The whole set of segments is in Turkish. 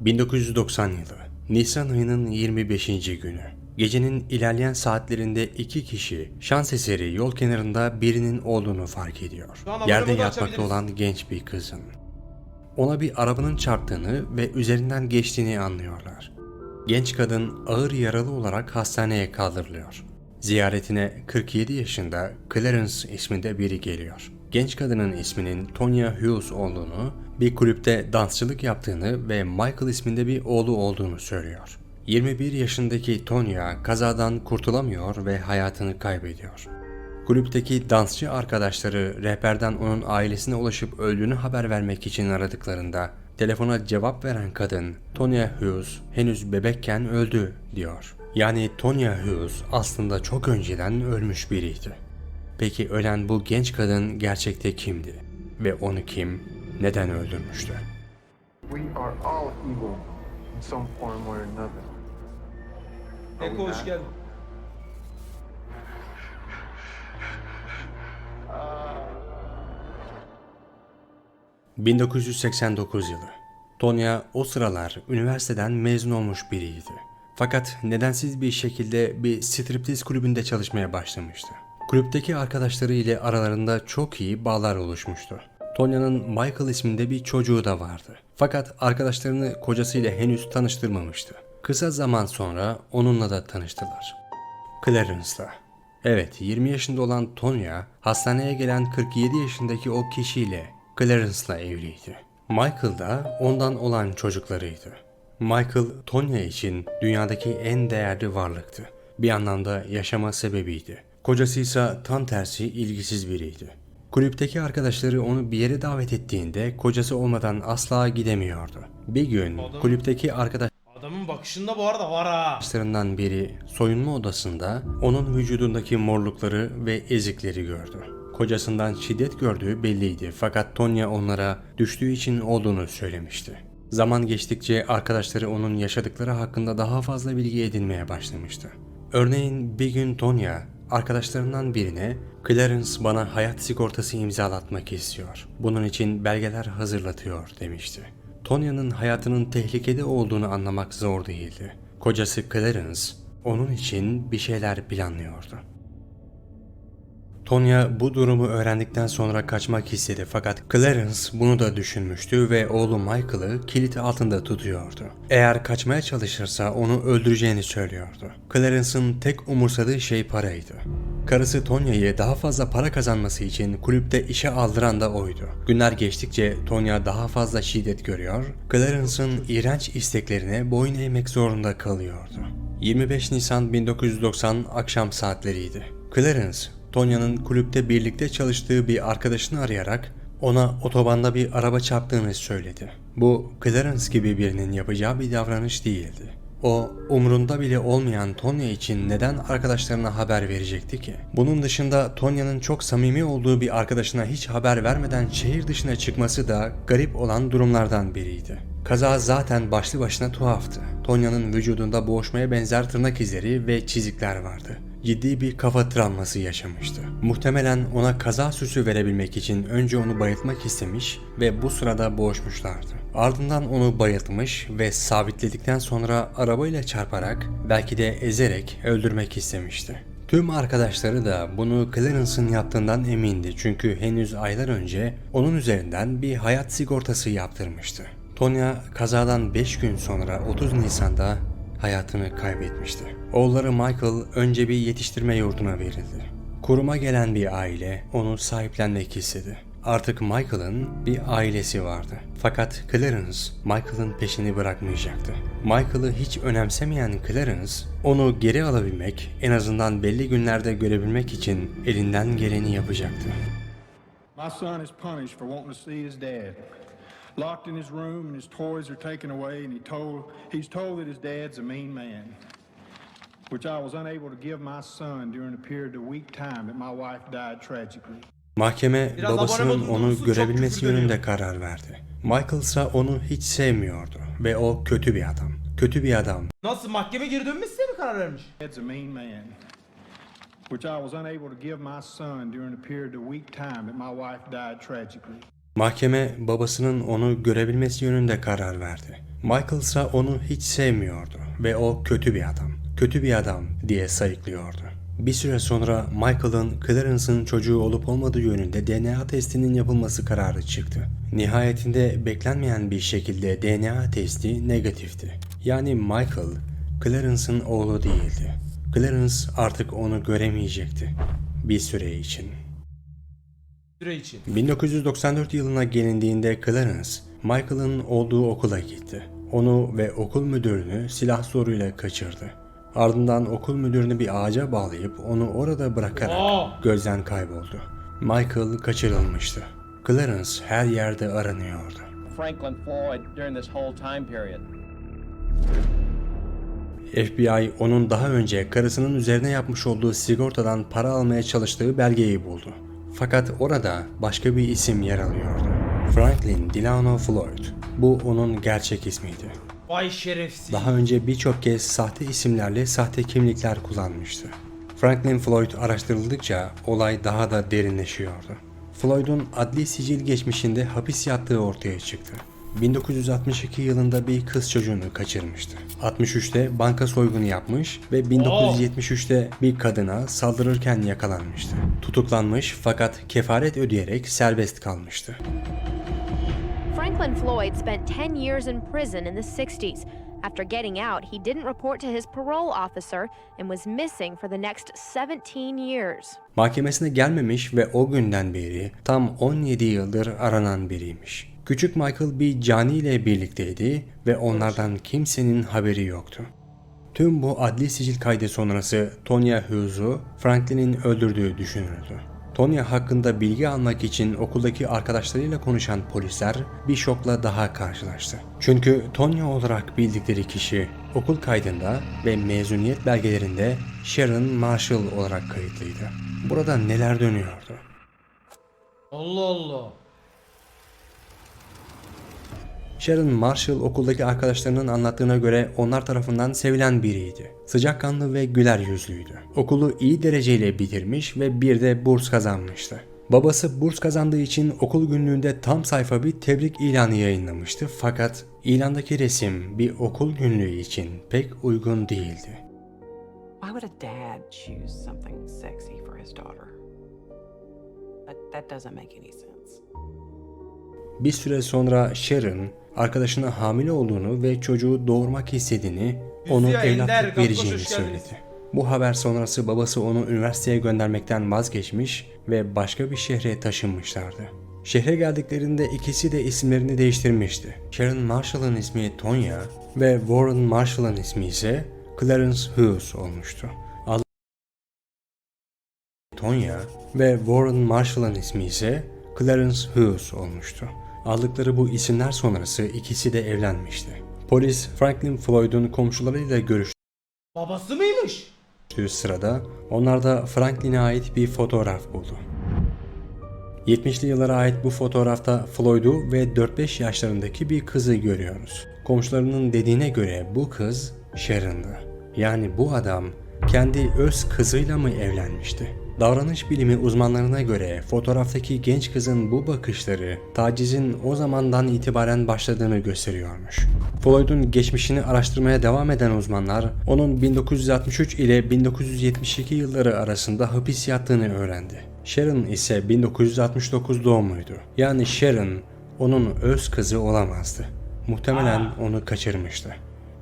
1990 yılı. Nisan ayının 25. günü. Gecenin ilerleyen saatlerinde iki kişi şans eseri yol kenarında birinin olduğunu fark ediyor. Yerde yatmakta olan genç bir kızın. Ona bir arabanın çarptığını ve üzerinden geçtiğini anlıyorlar. Genç kadın ağır yaralı olarak hastaneye kaldırılıyor. Ziyaretine 47 yaşında Clarence isminde biri geliyor. Genç kadının isminin Tonya Hughes olduğunu, bir kulüpte dansçılık yaptığını ve Michael isminde bir oğlu olduğunu söylüyor. 21 yaşındaki Tonya kazadan kurtulamıyor ve hayatını kaybediyor. Kulüpteki dansçı arkadaşları rehberden onun ailesine ulaşıp öldüğünü haber vermek için aradıklarında telefona cevap veren kadın Tonya Hughes henüz bebekken öldü diyor. Yani Tonya Hughes aslında çok önceden ölmüş biriydi. Peki ölen bu genç kadın gerçekte kimdi? Ve onu kim, neden öldürmüştü? We are all evil in some form or another. Eko hoş geldin. Ee, 1989 yılı. Tonya o sıralar üniversiteden mezun olmuş biriydi. Fakat nedensiz bir şekilde bir striptiz kulübünde çalışmaya başlamıştı. Kulüpteki arkadaşları ile aralarında çok iyi bağlar oluşmuştu. Tonya'nın Michael isminde bir çocuğu da vardı. Fakat arkadaşlarını kocasıyla henüz tanıştırmamıştı. Kısa zaman sonra onunla da tanıştılar. Clarence'la. Evet 20 yaşında olan Tonya hastaneye gelen 47 yaşındaki o kişiyle Clarence'la evliydi. Michael da ondan olan çocuklarıydı. Michael Tonya için dünyadaki en değerli varlıktı. Bir anlamda yaşama sebebiydi. Kocası ise tam tersi ilgisiz biriydi. Kulüpteki arkadaşları onu bir yere davet ettiğinde kocası olmadan asla gidemiyordu. Bir gün Adam- kulüpteki arkadaş Adamın bakışında bu arada var ha. Arkadaşlarından biri soyunma odasında onun vücudundaki morlukları ve ezikleri gördü. Kocasından şiddet gördüğü belliydi fakat Tonya onlara düştüğü için olduğunu söylemişti. Zaman geçtikçe arkadaşları onun yaşadıkları hakkında daha fazla bilgi edinmeye başlamıştı. Örneğin bir gün Tonya arkadaşlarından birine Clarence bana hayat sigortası imzalatmak istiyor. Bunun için belgeler hazırlatıyor demişti. Tonya'nın hayatının tehlikede olduğunu anlamak zor değildi. Kocası Clarence onun için bir şeyler planlıyordu. Tonya bu durumu öğrendikten sonra kaçmak istedi fakat Clarence bunu da düşünmüştü ve oğlu Michael'ı kilit altında tutuyordu. Eğer kaçmaya çalışırsa onu öldüreceğini söylüyordu. Clarence'ın tek umursadığı şey paraydı. Karısı Tonya'yı daha fazla para kazanması için kulüpte işe aldıran da oydu. Günler geçtikçe Tonya daha fazla şiddet görüyor, Clarence'ın iğrenç isteklerine boyun eğmek zorunda kalıyordu. 25 Nisan 1990 akşam saatleriydi. Clarence, Tonya'nın kulüpte birlikte çalıştığı bir arkadaşını arayarak ona otobanda bir araba çarptığını söyledi. Bu Clarence gibi birinin yapacağı bir davranış değildi. O umrunda bile olmayan Tonya için neden arkadaşlarına haber verecekti ki? Bunun dışında Tonya'nın çok samimi olduğu bir arkadaşına hiç haber vermeden şehir dışına çıkması da garip olan durumlardan biriydi. Kaza zaten başlı başına tuhaftı. Tonya'nın vücudunda boğuşmaya benzer tırnak izleri ve çizikler vardı ciddi bir kafa travması yaşamıştı. Muhtemelen ona kaza süsü verebilmek için önce onu bayıltmak istemiş ve bu sırada boğuşmuşlardı. Ardından onu bayıltmış ve sabitledikten sonra arabayla çarparak belki de ezerek öldürmek istemişti. Tüm arkadaşları da bunu Clarence'ın yaptığından emindi çünkü henüz aylar önce onun üzerinden bir hayat sigortası yaptırmıştı. Tonya kazadan 5 gün sonra 30 Nisan'da hayatını kaybetmişti. Oğulları Michael önce bir yetiştirme yurduna verildi. Kuruma gelen bir aile onu sahiplenmek istedi. Artık Michael'ın bir ailesi vardı. Fakat Clarence Michael'ın peşini bırakmayacaktı. Michael'ı hiç önemsemeyen Clarence onu geri alabilmek, en azından belli günlerde görebilmek için elinden geleni yapacaktı. My son is punished for wanting to see his dad. Locked in his room and his toys are taken away and he told he's told that his dad's a mean man. Which I was unable to give my son during a period of weak time that my wife died tragically. Mahkeme Biraz babasının onu görebilmesi yönünde karar verdi. Michael ise onu hiç sevmiyordu ve o kötü bir adam. Kötü bir adam Nasıl mahkeme geri dönmesine mi karar vermiş? Dad's a mean man. Which I was unable to give my son during a period of weak time that my wife died tragically. Mahkeme babasının onu görebilmesi yönünde karar verdi. Michael ise onu hiç sevmiyordu ve o kötü bir adam, kötü bir adam diye sayıklıyordu. Bir süre sonra Michael'ın Clarence'ın çocuğu olup olmadığı yönünde DNA testinin yapılması kararı çıktı. Nihayetinde beklenmeyen bir şekilde DNA testi negatifti. Yani Michael, Clarence'ın oğlu değildi. Clarence artık onu göremeyecekti. Bir süre için. Süre için. 1994 yılına gelindiğinde Clarence, Michael'ın olduğu okula gitti. Onu ve okul müdürünü silah zoruyla kaçırdı. Ardından okul müdürünü bir ağaca bağlayıp onu orada bırakarak Aa! gözden kayboldu. Michael kaçırılmıştı. Clarence her yerde aranıyordu. Franklin Floyd during this whole time period. FBI onun daha önce karısının üzerine yapmış olduğu sigortadan para almaya çalıştığı belgeyi buldu. Fakat orada başka bir isim yer alıyordu. Franklin Delano Floyd. Bu onun gerçek ismiydi. Vay şerefsiz. Daha önce birçok kez sahte isimlerle sahte kimlikler kullanmıştı. Franklin Floyd araştırıldıkça olay daha da derinleşiyordu. Floyd'un adli sicil geçmişinde hapis yattığı ortaya çıktı. 1962 yılında bir kız çocuğunu kaçırmıştı. 63'te banka soygunu yapmış ve 1973'te bir kadına saldırırken yakalanmıştı. Tutuklanmış fakat kefaret ödeyerek serbest kalmıştı. Franklin Floyd spent 10 years in prison in the 60s. After getting out, he didn't report to his parole officer and was missing for the next 17 years. Mahkemesine gelmemiş ve o günden beri tam 17 yıldır aranan biriymiş. Küçük Michael bir cani ile birlikteydi ve onlardan kimsenin haberi yoktu. Tüm bu adli sicil kaydı sonrası Tonya Hughes'u Franklin'in öldürdüğü düşünüldü. Tonya hakkında bilgi almak için okuldaki arkadaşlarıyla konuşan polisler bir şokla daha karşılaştı. Çünkü Tonya olarak bildikleri kişi okul kaydında ve mezuniyet belgelerinde Sharon Marshall olarak kayıtlıydı. Burada neler dönüyordu? Allah Allah. Sharon Marshall okuldaki arkadaşlarının anlattığına göre onlar tarafından sevilen biriydi. Sıcakkanlı ve güler yüzlüydü. Okulu iyi dereceyle bitirmiş ve bir de burs kazanmıştı. Babası burs kazandığı için okul günlüğünde tam sayfa bir tebrik ilanı yayınlamıştı fakat ilandaki resim bir okul günlüğü için pek uygun değildi. Why would a dad choose something sexy for his daughter? That, that doesn't make any sense. Bir süre sonra Sharon arkadaşına hamile olduğunu ve çocuğu doğurmak istediğini, onu evlatlık vereceğini söyledi. Bu haber sonrası babası onu üniversiteye göndermekten vazgeçmiş ve başka bir şehre taşınmışlardı. Şehre geldiklerinde ikisi de isimlerini değiştirmişti. Sharon Marshall'ın ismi Tonya ve Warren Marshall'ın ismi ise Clarence Hughes olmuştu. Tonya ve Warren Marshall'ın ismi ise Clarence Hughes olmuştu. Aldıkları bu isimler sonrası ikisi de evlenmişti. Polis Franklin Floyd'un komşularıyla görüştüğü Babası mıymış? sırada onlarda Franklin'e ait bir fotoğraf buldu. 70'li yıllara ait bu fotoğrafta Floyd'u ve 4-5 yaşlarındaki bir kızı görüyoruz. Komşularının dediğine göre bu kız Sharon'dı. Yani bu adam kendi öz kızıyla mı evlenmişti? Davranış bilimi uzmanlarına göre fotoğraftaki genç kızın bu bakışları tacizin o zamandan itibaren başladığını gösteriyormuş. Floyd'un geçmişini araştırmaya devam eden uzmanlar onun 1963 ile 1972 yılları arasında hapis yattığını öğrendi. Sharon ise 1969 doğumluydu. Yani Sharon onun öz kızı olamazdı. Muhtemelen onu kaçırmıştı.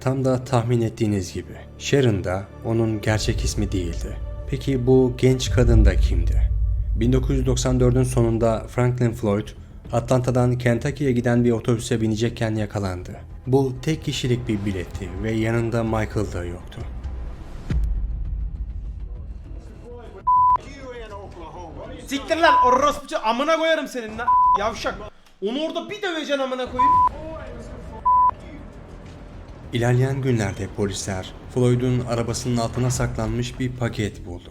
Tam da tahmin ettiğiniz gibi. Sharon da onun gerçek ismi değildi. Peki bu genç kadın da kimdi? 1994'ün sonunda Franklin Floyd, Atlanta'dan Kentucky'ye giden bir otobüse binecekken yakalandı. Bu tek kişilik bir biletti ve yanında Michael da yoktu. Siktir lan orospucu amına koyarım senin lan. Yavşak. Onu orada bir döveceksin amına koyayım. İlerleyen günlerde polisler Floyd'un arabasının altına saklanmış bir paket buldu.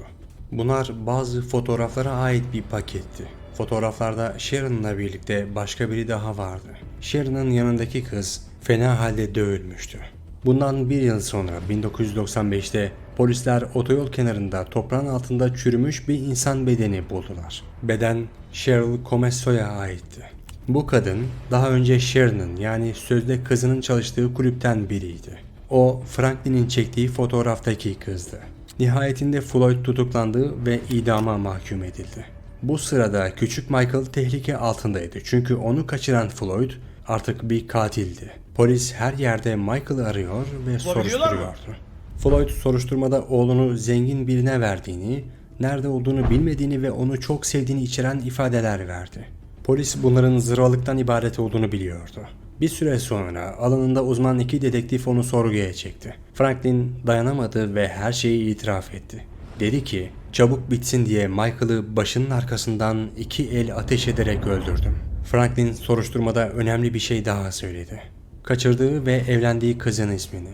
Bunlar bazı fotoğraflara ait bir paketti. Fotoğraflarda Sharon'la birlikte başka biri daha vardı. Sharon'ın yanındaki kız fena halde dövülmüştü. Bundan bir yıl sonra 1995'te polisler otoyol kenarında toprağın altında çürümüş bir insan bedeni buldular. Beden Cheryl Comesso'ya aitti. Bu kadın daha önce Sharon'ın yani sözde kızının çalıştığı kulüpten biriydi. O Franklin'in çektiği fotoğraftaki kızdı. Nihayetinde Floyd tutuklandı ve idama mahkum edildi. Bu sırada küçük Michael tehlike altındaydı çünkü onu kaçıran Floyd artık bir katildi. Polis her yerde Michael'ı arıyor ve soruşturuyordu. Floyd soruşturmada oğlunu zengin birine verdiğini, nerede olduğunu bilmediğini ve onu çok sevdiğini içeren ifadeler verdi. Polis bunların zırvalıktan ibaret olduğunu biliyordu. Bir süre sonra alanında uzman iki dedektif onu sorguya çekti. Franklin dayanamadı ve her şeyi itiraf etti. Dedi ki, çabuk bitsin diye Michael'ı başının arkasından iki el ateş ederek öldürdüm. Franklin soruşturmada önemli bir şey daha söyledi. Kaçırdığı ve evlendiği kızın ismini.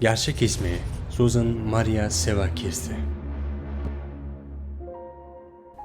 Gerçek ismi Susan Maria Sevakir'ti.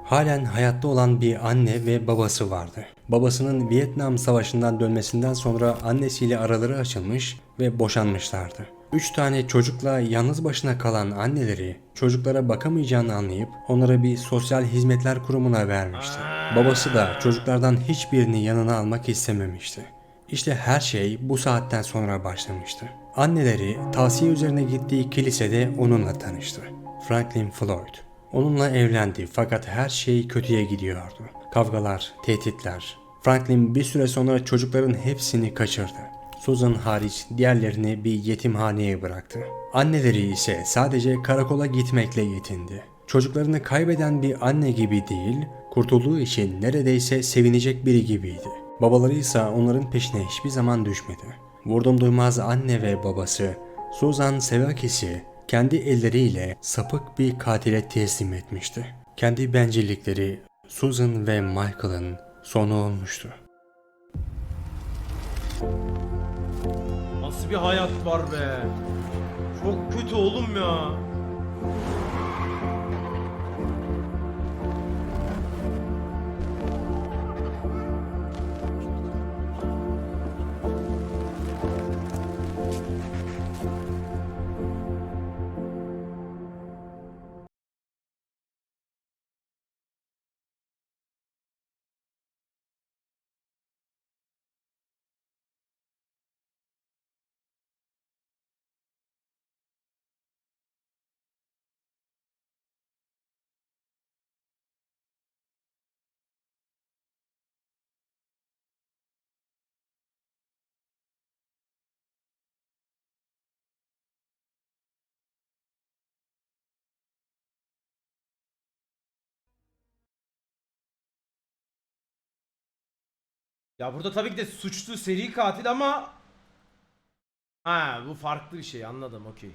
Halen hayatta olan bir anne ve babası vardı. Babasının Vietnam Savaşı'ndan dönmesinden sonra annesiyle araları açılmış ve boşanmışlardı. Üç tane çocukla yalnız başına kalan anneleri çocuklara bakamayacağını anlayıp onlara bir sosyal hizmetler kurumuna vermişti. Babası da çocuklardan hiçbirini yanına almak istememişti. İşte her şey bu saatten sonra başlamıştı. Anneleri tavsiye üzerine gittiği kilisede onunla tanıştı. Franklin Floyd. Onunla evlendi fakat her şey kötüye gidiyordu. Kavgalar, tehditler. Franklin bir süre sonra çocukların hepsini kaçırdı. Susan hariç diğerlerini bir yetimhaneye bıraktı. Anneleri ise sadece karakola gitmekle yetindi. Çocuklarını kaybeden bir anne gibi değil, kurtulduğu için neredeyse sevinecek biri gibiydi. Babaları ise onların peşine hiçbir zaman düşmedi. Vurdum duymaz anne ve babası Susan Sevakis'i kendi elleriyle sapık bir katile teslim etmişti. Kendi bencillikleri Susan ve Michael'ın sonu olmuştu. Nasıl bir hayat var be? Çok kötü oğlum ya. Ya burada tabii ki de suçlu seri katil ama Ha bu farklı bir şey anladım okey.